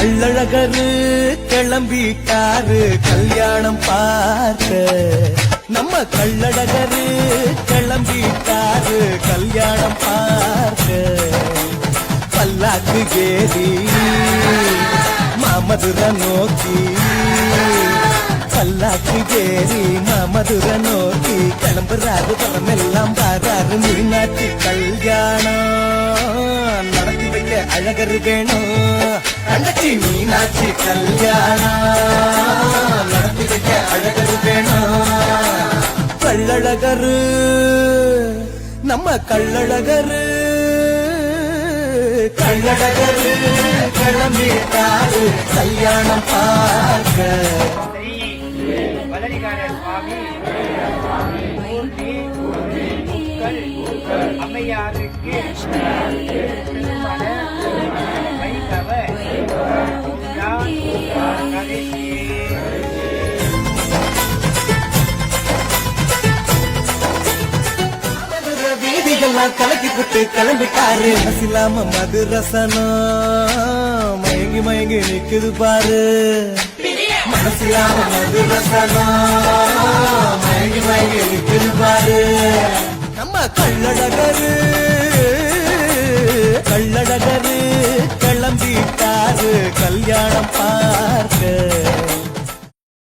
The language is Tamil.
கள்ளழகரு கிளம்பிட்டாரு கல்யாணம் பார்க்க. நம்ம கள்ளழகரு கிளம்பிட்டாரு கல்யாணம் பார்க்க. பல்லாக்கு ஏறி மாமதுர நோக்கி. பல்லாக்கு ஏறி மாமதுர நோக்கி. கிளம்புறாரு படமெல்லாம் பாராரு மீனாட்சி கல்யாணம். நடத்தி வைக்க அழகரு வேணும். தங்கச்சி மீனாட்சி கல்யாணம் நடத்தி அழகரு வேணும் கள்ளழகரு நம்ம கள்ளழகரு. கள்ளழகரு கிளம்பிட்டாரு கல்யாணம் பார்க்க. அம்மையாருக்கு வீதியெல்லாம் கலக்கி விட்டு கிளம்பிட்டாரு. இல்லாம மது ரசனம். மயங்கி மயங்கி நிக்குது பாரு. மனசில்லாம மது ரசனம். மயங்கி மயங்கி நிக்குது பாரு. நம்ம கள்ளழகரு கள்ளழகரு கிளம்பிட்டாரு. கல்யாணம் பார்க்க.